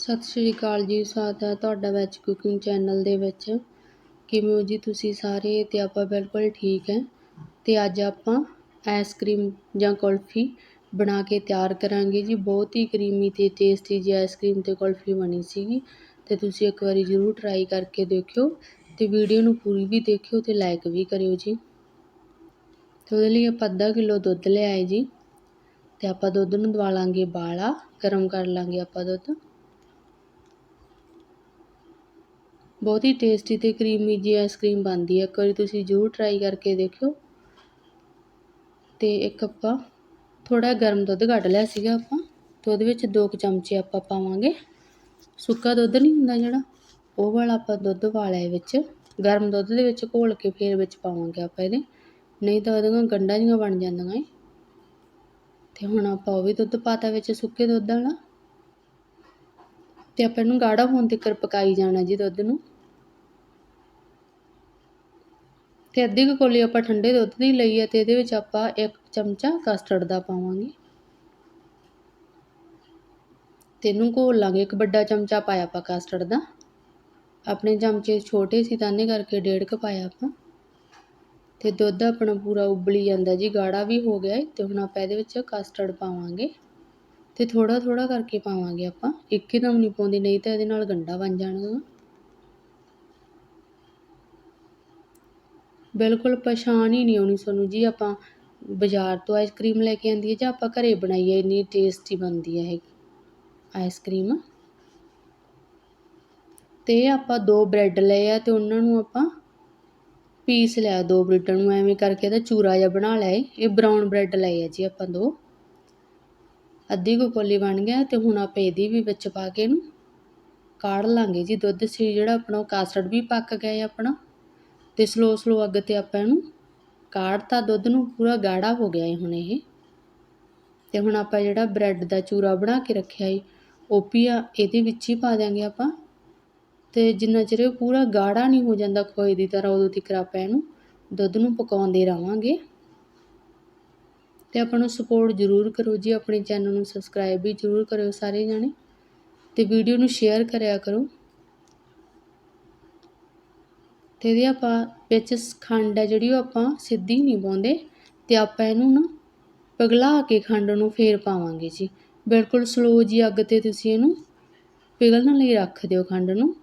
ਸਤਿ ਸ਼੍ਰੀ ਅਕਾਲ ਜੀ, ਸਵਾਗਤ ਹੈ ਤੁਹਾਡਾ ਵੈਜ ਕੁਕਿੰਗ ਚੈਨਲ ਦੇ ਵਿੱਚ। ਕਿਵੇਂ ਹੋ ਜੀ ਤੁਸੀਂ ਸਾਰੇ? ਤੇ ਆਪਾਂ ਬਿਲਕੁਲ ਠੀਕ ਹੈ। ਤੇ ਅੱਜ ਆਪਾਂ ਆਈਸਕ੍ਰੀਮ ਜਾਂ ਕੁਲਫੀ ਬਣਾ ਕੇ ਤਿਆਰ ਕਰਾਂਗੇ ਜੀ। ਬਹੁਤ ਹੀ ਕਰੀਮੀ ਤੇ ਟੇਸਟੀ ਜੀ ਆਈਸਕ੍ਰੀਮ ਤੇ ਕੁਲਫੀ ਬਣੀ ਸੀਗੀ। ਤੇ ਤੁਸੀਂ ਇੱਕ ਵਾਰੀ ਜ਼ਰੂਰ ਟਰਾਈ ਕਰਕੇ ਦੇਖਿਓ। ਤੇ ਵੀਡੀਓ ਨੂੰ ਪੂਰੀ ਵੀ ਦੇਖਿਓ ਤੇ ਲਾਈਕ ਵੀ ਕਰਿਓ ਜੀ। ਤੇ ਉਹਦੇ ਲਈ ਆਪਾਂ ਅੱਧਾ ਕਿਲੋ ਦੁੱਧ ਲਿਆਏ ਜੀ। ਤੇ ਆਪਾਂ ਦੁੱਧ ਨੂੰ ਦਵਾ ਲਾਂਗੇ ਬਾਲਾ ਗਰਮ ਕਰ ਲਾਂਗੇ ਆਪਾਂ ਦੁੱਧ। ਬਹੁਤ ਹੀ ਟੇਸਟੀ ਤੇ ਕਰੀਮੀ ਜੀ ਆਈਸਕ੍ਰੀਮ ਬਣਦੀ ਹੈ ਇੱਕ ਵਾਰੀ ਤੁਸੀਂ ਜ਼ਰੂਰ ਟਰਾਈ ਕਰਕੇ ਦੇਖਿਓ। ਤੇ ਇੱਕ ਆਪਾਂ ਥੋੜਾ ਗਰਮ ਦੁੱਧ ਕੱਢ ਲਿਆ ਸੀਗਾ ਆਪਾਂ। ਦੁੱਧ ਵਿੱਚ ਦੋ ਕੁ ਚਮਚੇ ਆਪਾਂ ਪਾਵਾਂਗੇ। ਸੁੱਕਾ ਦੁੱਧ ਨਹੀਂ ਹੁੰਦਾ ਜਿਹੜਾ, ਉਹ ਵਾਲਾ ਆਪਾਂ ਦੁੱਧ ਪਾ ਲਿਆ ਵਿੱਚ, ਗਰਮ ਦੁੱਧ ਦੇ ਵਿੱਚ ਘੋਲ ਕੇ ਫੇਰ ਵਿੱਚ ਪਾਵਾਂਗੇ ਆਪਾਂ ਇਹਦੇ। ਨਹੀਂ ਤਾਂ ਉਹਦੇ ਨਾਲ ਗੰਢਾਂ ਜੀਆਂ ਬਣ ਜਾਂਦੀਆਂ ਏ। ਤੇ ਹੁਣ ਆਪਾਂ ਉਹ ਵੀ ਦੁੱਧ ਪਾਤਾ ਵਿੱਚ ਸੁੱਕੇ ਦੁੱਧ ਵਾਲਾ। ਤੇ ਆਪਾਂ ਇਹਨੂੰ ਗਾੜਾ ਹੋਣ ਤੱਕ ਪਕਾਈ ਜਾਣਾ ਜੀ ਦੁੱਧ ਨੂੰ। ਤੇ ਅੱਧੀ ਕੁ ਕੋਲੀ ਆਪਾਂ ਠੰਡੇ ਦੁੱਧ ਦੀ ਲਈ ਹੈ ਤੇ ਇਹਦੇ ਵਿੱਚ ਆਪਾਂ ਇੱਕ ਚਮਚਾ ਕਸਟਰਡ ਦਾ ਪਾਵਾਂਗੇ। ਤੇ ਇਹਨੂੰ ਘੋਲ ਲਾਂਗੇ, ਇੱਕ ਵੱਡਾ ਚਮਚਾ ਪਾਇਆ ਆਪਾਂ ਕਸਟਰਡ ਦਾ। ਆਪਣੇ ਚਮਚੇ ਛੋਟੇ ਸੀ ਤਾਂ ਇਹਨੇ ਕਰਕੇ ਡੇਢ ਕ ਪਾਇਆ ਆਪਾਂ। ਤੇ ਦੁੱਧ ਆਪਣਾ ਪੂਰਾ ਉਬਲੀ ਜਾਂਦਾ ਜੀ, ਗਾੜਾ ਵੀ ਹੋ ਗਿਆ ਤੇ ਹੁਣ ਆਪਾਂ ਇਹਦੇ ਵਿੱਚ ਕਸਟਰਡ ਪਾਵਾਂਗੇ। ਤੇ ਥੋੜਾ ਥੋੜਾ ਕਰਕੇ ਪਾਵਾਂਗੇ ਆਪਾਂ। ਇੱਕਦਮ ਨਹੀਂ ਪਾਉਂਦੇ, ਨਹੀਂ ਤਾਂ ਇਹਦੇ ਨਾਲ ਗੰਡਾ ਬਣ ਜਾਣਗਾ ਬਿਲਕੁਲ ਪਛਾਣ ਹੀ ਨਹੀਂ ਆਉਣੀ ਸਾਨੂੰ ਜੀ, ਆਪਾਂ ਬਾਜ਼ਾਰ ਤੋਂ ਆਈਸਕ੍ਰੀਮ ਲੈ ਕੇ ਆਉਂਦੀ ਹੈ ਜਾਂ ਆਪਾਂ ਘਰ ਬਣਾਈ ਹੈ ਇੰਨੀ ਟੇਸਟੀ ਬਣਦੀ ਹੈ ਇਹ ਆਈਸ ਆਈਸਕ੍ਰੀਮ ਅਤੇ ਆਪਾਂ ਦੋ ਬ੍ਰੈਡ ਲਏ ਆ ਅਤੇ ਉਹਨਾਂ ਨੂੰ ਆਪਾਂ ਪੀਸ ਲਿਆ ਦੋ ਬ੍ਰੈਡਾਂ ਨੂੰ, ਐਵੇਂ ਕਰਕੇ ਇਹਦਾ ਚੂਰਾ ਜਿਹਾ ਬਣਾ ਲਿਆ ਇਹ। ਬਰਾਊਨ ਬ੍ਰੈਡ ਲਏ ਆ ਜੀ ਆਪਾਂ ਦੋ। ਅੱਧੀ ਕੁ ਕੋਲੀ ਬਣ ਗਿਆ ਅਤੇ ਹੁਣ ਆਪਾਂ ਇਹਦੀ ਵੀ ਵਿੱਚ ਪਾ ਕੇ ਇਹਨੂੰ ਕਾੜ ਲਾਂਗੇ ਜੀ। ਦੁੱਧ ਸੀ ਜਿਹੜਾ ਆਪਣਾ, ਉਹ ਕਾਸਟਰਡ ਵੀ ਪੱਕ ਗਿਆ ਹੈ ਆਪਣਾ। ਤੇ ਸਲੋ ਸਲੋ ਅੱਗ ਤੇ ਆਪਾਂ ਇਹਨੂੰ ਕਾੜਤਾ ਦੁੱਧ ਨੂੰ ਪੂਰਾ ਗਾੜਾ ਹੋ ਗਿਆ ਹੁਣ ਇਹ। ਤੇ ਹੁਣ ਆਪਾਂ ਜਿਹੜਾ ਬ੍ਰੈਡ ਦਾ ਚੂਰਾ ਬਣਾ ਕੇ ਰੱਖਿਆ ਹੈ ਉਹ ਵੀ ਇਹਦੇ ਵਿੱਚ ਹੀ ਪਾ ਦਿਆਂਗੇ ਆਪਾਂ। ਤੇ ਜਿੰਨਾ ਚਿਰ ਇਹ ਪੂਰਾ ਗਾੜਾ ਨਹੀਂ ਹੋ ਜਾਂਦਾ ਖੋਏ ਦੀ ਤਰ੍ਹਾਂ, ਉਦੋਂ ਤੱਕ ਆਪਾਂ ਇਹਨੂੰ ਦੁੱਧ ਨੂੰ ਪਕਾਉਂਦੇ ਰਵਾਂਗੇ ਤੇ ਆਪਾਂ ਨੂੰ ਸਪੋਰਟ ਜ਼ਰੂਰ ਕਰੋ ਜੀ, ਆਪਣੇ ਚੈਨਲ ਨੂੰ ਸਬਸਕ੍ਰਾਈਬ ਵੀ ਜ਼ਰੂਰ ਕਰਿਓ ਸਾਰੇ ਜਾਣੇ। ਤੇ ਵੀਡੀਓ ਨੂੰ ਸ਼ੇਅਰ ਕਰਿਆ ਕਰੋ। ਅਤੇ ਇਹਦੇ ਆਪਾਂ ਵਿੱਚ ਖੰਡ ਹੈ ਜਿਹੜੀ ਉਹ ਆਪਾਂ ਸਿੱਧੀ ਨਹੀਂ ਪਾਉਂਦੇ ਅਤੇ ਆਪਾਂ ਇਹਨੂੰ ਨਾ ਪਿਘਲਾ ਕੇ ਖੰਡ ਨੂੰ ਫੇਰ ਪਾਵਾਂਗੇ ਜੀ। ਬਿਲਕੁਲ ਸਲੋ ਜੀ ਅੱਗ ਤੇ ਤੁਸੀਂ ਇਹਨੂੰ ਪਿਘਲਣ ਲਈ ਰੱਖ ਦਿਓ ਖੰਡ ਨੂੰ।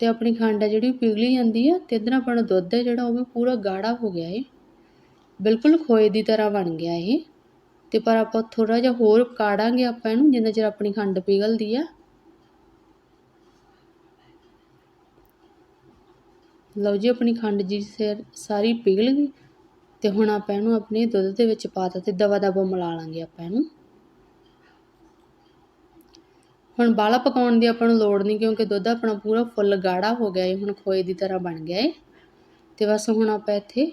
ਤੇ ਆਪਣੀ ਖੰਡ ਹੈ ਜਿਹੜੀ ਪਿਘਲੀ ਜਾਂਦੀ ਹੈ ਤੇ ਇਧਰ ਆਪਣਾ ਦੁੱਧ ਹੈ ਜਿਹੜਾ ਉਹ ਵੀ ਪੂਰਾ ਗਾੜਾ ਹੋ ਗਿਆ ਏ। ਬਿਲਕੁਲ ਖੋਏ ਦੀ ਤਰ੍ਹਾਂ ਬਣ ਗਿਆ ਇਹ। ਤੇ ਪਰ ਆਪਾਂ ਥੋੜਾ ਜਿਹਾ ਹੋਰ ਕਾੜਾਂਗੇ ਆਪਾਂ ਇਹਨੂੰ ਜਿੰਨਾ ਚਿਰ ਆਪਣੀ ਖੰਡ ਪਿਘਲਦੀ ਆ। ਲਓ ਜੀ, ਆਪਣੀ ਖੰਡ ਜੀ ਸਾਰੀ ਪਿਘਲ ਗਈ ਤੇ ਹੁਣ ਆਪਾਂ ਇਹਨੂੰ ਆਪਣੇ ਦੁੱਧ ਦੇ ਵਿੱਚ ਪਾਤਾ ਤੇ ਦਵਾ ਦਵਾ ਮਿਲਾ ਲਾਂਗੇ ਆਪਾਂ ਇਹਨੂੰ। ਹੁਣ ਬਾਲਾ ਪਕਾਉਣ ਦੀ ਆਪਾਂ ਨੂੰ ਲੋੜ ਨਹੀਂ ਕਿਉਂਕਿ ਦੁੱਧ ਆਪਣਾ ਪੂਰਾ ਫੁੱਲ ਗਾੜਾ ਹੋ ਗਿਆ ਹੈ ਹੁਣ ਖੋਏ ਦੀ ਤਰ੍ਹਾਂ ਬਣ ਗਿਆ ਹੈ ਤੇ ਬਸ ਹੁਣ ਆਪਾਂ ਇੱਥੇ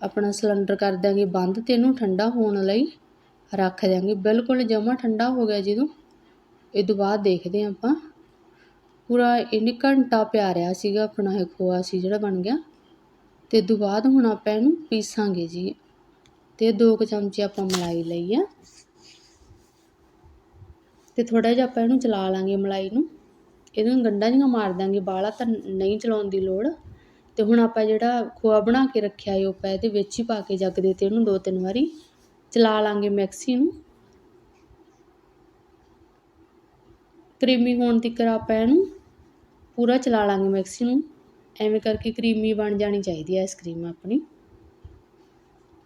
ਆਪਣਾ ਸਿਲੰਡਰ ਕਰ ਦਾਂਗੇ ਬੰਦ ਤੇ ਇਹਨੂੰ ਠੰਡਾ ਹੋਣ ਲਈ ਰੱਖ ਦਾਂਗੇ ਬਿਲਕੁਲ ਜਮਾ ਠੰਡਾ ਹੋ ਗਿਆ ਜਦੋਂ। ਇਹ ਤੋਂ ਬਾਅਦ ਦੇਖਦੇ ਆਪਾਂ। ਪੂਰਾ ਇਹਨੇ ਘੰਟਾ ਪਿਆ ਰਿਹਾ ਸੀਗਾ ਆਪਣਾ ਇਹ ਖੋਆ ਸੀ ਜਿਹੜਾ ਬਣ ਗਿਆ। ਅਤੇ ਇਹ ਤੋਂ ਬਾਅਦ ਹੁਣ ਆਪਾਂ ਇਹਨੂੰ ਪੀਸਾਂਗੇ ਜੀ। ਅਤੇ ਦੋ ਕੁ ਚਮਚੇ ਆਪਾਂ ਮਲਾਈ ਲਈ ਆ। ਅਤੇ ਥੋੜ੍ਹਾ ਜਿਹਾ ਆਪਾਂ ਇਹਨੂੰ ਚਲਾ ਲਾਂਗੇ ਮਲਾਈ ਨੂੰ। ਇਹਨੂੰ ਗੰਢਾਂ ਜਿਹੀਆਂ ਮਾਰ ਦਾਂਗੇ ਬਾਲਾ ਤਾਂ ਨਹੀਂ ਚਲਾਉਣ ਦੀ ਲੋੜ। ਅਤੇ ਹੁਣ ਆਪਾਂ ਜਿਹੜਾ ਖੋਆ ਬਣਾ ਕੇ ਰੱਖਿਆ ਏ, ਉਹ ਪਾ ਇਹਦੇ ਵਿੱਚ ਹੀ ਪਾ ਕੇ ਜੱਗ ਦੇ ਤੇ ਇਹਨੂੰ ਦੋ ਤਿੰਨ ਵਾਰੀ ਚਲਾ ਲਾਂਗੇ ਮਿਕਸੀ ਨੂੰ। ਕਰੀਮੀ ਹੋਣ ਤੱਕ ਆਪਾਂ ਇਹਨੂੰ ਪੂਰਾ ਚਲਾ ਲਾਂਗੇ ਮਿਕਸੀ ਨੂੰ। ਐਵੇਂ ਕਰਕੇ ਕਰੀਮੀ ਬਣ ਜਾਣੀ ਚਾਹੀਦੀ ਹੈ ਆਈਸਕ੍ਰੀਮ ਆਪਣੀ।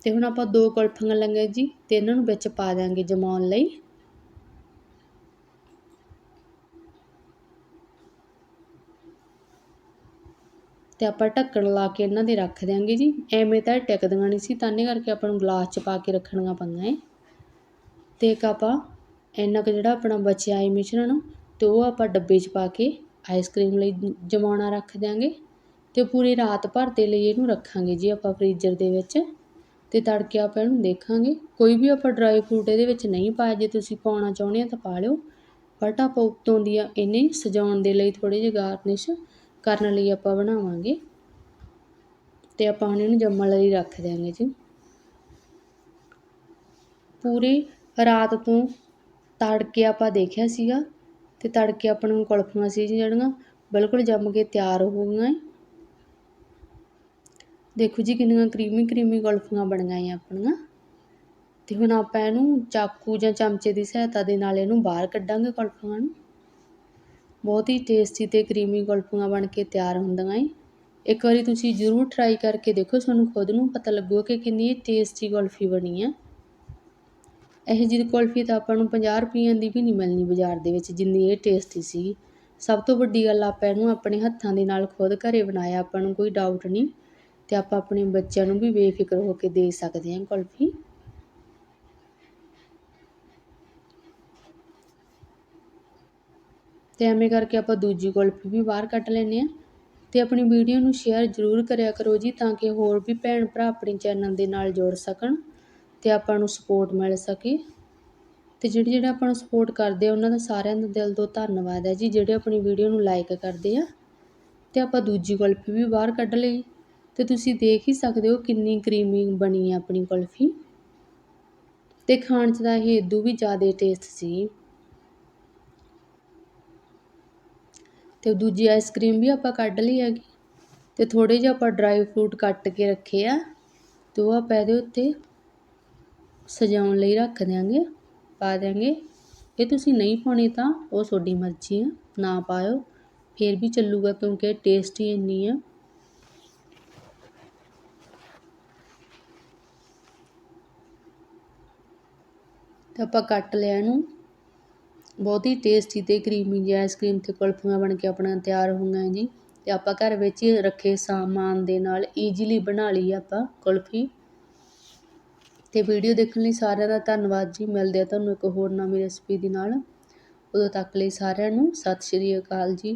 ਤੇ ਹੁਣ ਆਪਾਂ ਦੋ ਕੁਲਫੀਆਂ ਲਾਂਗੇ ਜੀ ਤੇ ਇਹਨਾਂ ਨੂੰ ਵਿੱਚ ਪਾ ਦਾਂਗੇ ਜਮਾਉਣ ਲਈ। ਤੇ ਆਪਾਂ ਢੱਕਣ ਲਾ ਕੇ ਇਹਨਾਂ ਦੇ ਰੱਖ ਦਿਆਂਗੇ ਜੀ। ਐਵੇਂ ਤਾਂ ਟਿਕਦੀਆਂ ਨਹੀਂ ਸੀ ਤਾਨੇ ਕਰਕੇ ਆਪਾਂ ਨੂੰ ਗਲਾਸ 'ਚ ਪਾ ਕੇ ਰੱਖਣੀਆਂ ਪਈਆਂ ਏ। ਤੇ ਇੱਕ ਆਪਾਂ ਇੰਨਾ ਕੁ ਜਿਹੜਾ ਆਪਣਾ ਬਚਿਆ ਏ ਮਿਸ਼ਰਣ ਅਤੇ ਉਹ ਆਪਾਂ ਡੱਬੇ 'ਚ ਪਾ ਕੇ ਆਈਸਕ੍ਰੀਮ ਲਈ ਜਮਾਉਣਾ ਰੱਖ ਦਿਆਂਗੇ ਅਤੇ ਪੂਰੀ ਰਾਤ ਭਰ ਦੇ ਲਈ ਇਹਨੂੰ ਰੱਖਾਂਗੇ ਜੀ ਆਪਾਂ ਫ੍ਰੀਜ਼ਰ ਦੇ ਵਿੱਚ ਅਤੇ ਤੜਕੇ ਆਪਾਂ ਇਹਨੂੰ ਦੇਖਾਂਗੇ। ਕੋਈ ਵੀ ਆਪਾਂ ਡਰਾਈ ਫਰੂਟ ਇਹਦੇ ਵਿੱਚ ਨਹੀਂ ਪਾਇਆ, ਜੇ ਤੁਸੀਂ ਪਾਉਣਾ ਚਾਹੁੰਦੇ ਆ ਤਾਂ ਪਾ ਲਿਓ। ਬਟ ਆਪਾਂ ਉੱਤੋਂ ਦੀ ਇਹਨੇ ਸਜਾਉਣ ਦੇ ਲਈ ਥੋੜ੍ਹੇ ਜਿਹੇ ਗਾਰਨਿਸ਼ ਕਰਨ ਲਈ ਆਪਾਂ ਬਣਾਵਾਂਗੇ ਅਤੇ ਆਪਾਂ ਹੁਣ ਇਹਨੂੰ ਜੰਮਣ ਲਈ ਰੱਖ ਦਿਆਂਗੇ ਜੀ। ਪੂਰੀ ਰਾਤ ਤੋਂ ਤੜਕੇ ਆਪਾਂ ਦੇਖਿਆ ਸੀਗਾ ਅਤੇ ਤੜਕੇ ਆਪਾਂ ਨੂੰ ਕੁਲਫੀਆਂ ਸੀ ਜਿਹੜੀਆਂ ਬਿਲਕੁਲ ਜੰਮ ਕੇ ਤਿਆਰ ਹੋ ਗਈਆਂ ਏ। ਦੇਖੋ ਜੀ ਕਿੰਨੀਆਂ ਕਰੀਮੀ ਕਰੀਮੀ ਕੁਲਫੀਆਂ ਬਣ ਗਈਆਂ ਆਪਣੀਆਂ। ਅਤੇ ਹੁਣ ਆਪਾਂ ਇਹਨੂੰ ਚਾਕੂ ਜਾਂ ਚਮਚੇ ਦੀ ਸਹਾਇਤਾ ਦੇ ਨਾਲ ਇਹਨੂੰ ਬਾਹਰ ਕੱਢਾਂਗੇ ਕੁਲਫੀਆਂ ਨੂੰ। ਬਹੁਤ ਹੀ ਟੇਸਟੀ ਤੇ ਕਰੀਮੀ ਕੁਲਫੀਆਂ ਬਣ ਕੇ ਤਿਆਰ ਹੁੰਦੀਆਂ ਏ। ਇੱਕ ਵਾਰੀ ਤੁਸੀਂ ਜ਼ਰੂਰ ਟਰਾਈ ਕਰਕੇ ਦੇਖੋ, ਤੁਹਾਨੂੰ ਖੁਦ ਨੂੰ ਪਤਾ ਲੱਗੂਗਾ ਕਿ ਕਿੰਨੀ ਟੇਸਟੀ ਕੁਲਫੀ ਬਣੀ ਆ ਇਹੋ ਜਿਹੀ ਕੁਲਫੀ ਤਾਂ ਆਪਾਂ ਨੂੰ 50 ਰੁਪਈਆਂ ਦੀ ਵੀ ਨਹੀਂ ਮਿਲਣੀ ਬਾਜ਼ਾਰ ਦੇ ਵਿੱਚ, ਜਿੰਨੀ ਇਹ ਟੇਸਟੀ ਸੀਗੀ ਸਭ ਤੋਂ ਵੱਡੀ ਗੱਲ ਆਪਾਂ ਇਹਨੂੰ ਆਪਣੇ ਹੱਥਾਂ ਦੇ ਨਾਲ ਖੁਦ ਘਰ ਬਣਾਇਆ, ਆਪਾਂ ਨੂੰ ਕੋਈ ਡਾਊਟ ਨਹੀਂ। ਅਤੇ ਆਪਾਂ ਆਪਣੇ ਬੱਚਿਆਂ ਨੂੰ ਵੀ ਬੇਫਿਕਰ ਹੋ ਕੇ ਦੇ ਸਕਦੇ ਹਾਂ ਕੁਲਫੀ। ਅਤੇ ਐਵੇਂ ਕਰਕੇ ਆਪਾਂ ਦੂਜੀ ਕੁਲਫੀ ਵੀ ਬਾਹਰ ਕੱਢ ਲੈਂਦੇ ਹਾਂ। ਅਤੇ ਆਪਣੀ ਵੀਡੀਓ ਨੂੰ ਸ਼ੇਅਰ ਜ਼ਰੂਰ ਕਰਿਆ ਕਰੋ ਜੀ, ਤਾਂ ਕਿ ਹੋਰ ਵੀ ਭੈਣ ਭਰਾ ਆਪਣੇ ਚੈਨਲ ਦੇ ਨਾਲ ਜੁੜ ਸਕਣ। ਅਤੇ ਆਪਾਂ ਨੂੰ ਸਪੋਰਟ ਮਿਲ ਸਕੇ ਅਤੇ ਜਿਹੜੇ ਜਿਹੜੇ ਆਪਾਂ ਨੂੰ ਸਪੋਰਟ ਕਰਦੇ ਆ, ਉਹਨਾਂ ਦਾ ਸਾਰਿਆਂ ਦਾ ਦਿਲ ਤੋਂ ਧੰਨਵਾਦ ਹੈ ਜੀ। ਜਿਹੜੇ ਆਪਣੀ ਵੀਡੀਓ ਨੂੰ ਲਾਈਕ ਕਰਦੇ ਆ ਅਤੇ ਆਪਾਂ ਦੂਜੀ ਕੁਲਫੀ ਵੀ ਬਾਹਰ ਕੱਢ ਲਈ ਅਤੇ ਤੁਸੀਂ ਦੇਖ ਹੀ ਸਕਦੇ ਹੋ ਕਿੰਨੀ ਕਰੀਮੀ ਬਣੀ ਹੈ ਆਪਣੀ ਕੁਲਫੀ ਅਤੇ ਖਾਣ 'ਚ ਤਾਂ ਇਹ ਇਦੋਂ ਵੀ ਜ਼ਿਆਦਾ ਟੇਸਟ ਸੀ। ਅਤੇ ਦੂਜੀ ਆਈਸਕ੍ਰੀਮ ਵੀ ਆਪਾਂ ਕੱਢ ਲਈ ਹੈਗੀ ਅਤੇ ਥੋੜ੍ਹੇ ਜਿਹਾ ਆਪਾਂ ਡਰਾਈ ਫਰੂਟ ਕੱਟ ਕੇ ਰੱਖੇ ਆ ਅਤੇ ਉਹ ਆਪਾਂ ਇਹਦੇ ਉੱਤੇ ਸਜਾਉਣ ਲਈ ਰੱਖ ਦਿਆਂਗੇ, ਪਾ ਦਿਆਂਗੇ। ਜੇ ਤੁਸੀਂ ਨਹੀਂ ਪਾਉਣੀ ਤਾਂ ਉਹ ਤੁਹਾਡੀ ਮਰਜ਼ੀ ਆ, ਨਾ ਪਾਇਓ। ਫਿਰ ਵੀ ਚੱਲੂਗਾ ਕਿਉਂਕਿ ਟੇਸਟੀ ਇੰਨੀ ਆ। ਤੇ ਆਪਾਂ ਕੱਟ ਲਿਆ ਇਹਨੂੰ। ਬਹੁਤ ਹੀ ਟੇਸਟੀ ਤੇ ਕਰੀਮੀ ਜਿਹੀ ਆਈਸਕ੍ਰੀਮ ਤੇ ਕੁਲਫੀਆਂ ਬਣ ਕੇ ਆਪਣਾ ਤਿਆਰ ਹੋਈਆਂ ਜੀ। ਤੇ ਆਪਾਂ ਘਰ ਵਿੱਚ ਹੀ ਰੱਖੇ ਸਾਮਾਨ ਦੇ ਨਾਲ ਈਜ਼ੀਲੀ ਬਣਾ ਲਈ ਆਪਾਂ ਕੁਲਫੀ। ਅਤੇ ਵੀਡੀਓ ਦੇਖਣ ਲਈ ਸਾਰਿਆਂ ਦਾ ਧੰਨਵਾਦ ਜੀ। ਮਿਲਦੇ ਆ ਤੁਹਾਨੂੰ ਇੱਕ ਹੋਰ ਨਵੀਂ ਰੈਸਪੀ ਦੇ ਨਾਲ। ਉਦੋਂ ਤੱਕ ਲਈ ਸਾਰਿਆਂ ਨੂੰ ਸਤਿ ਸ਼੍ਰੀ ਅਕਾਲ ਜੀ।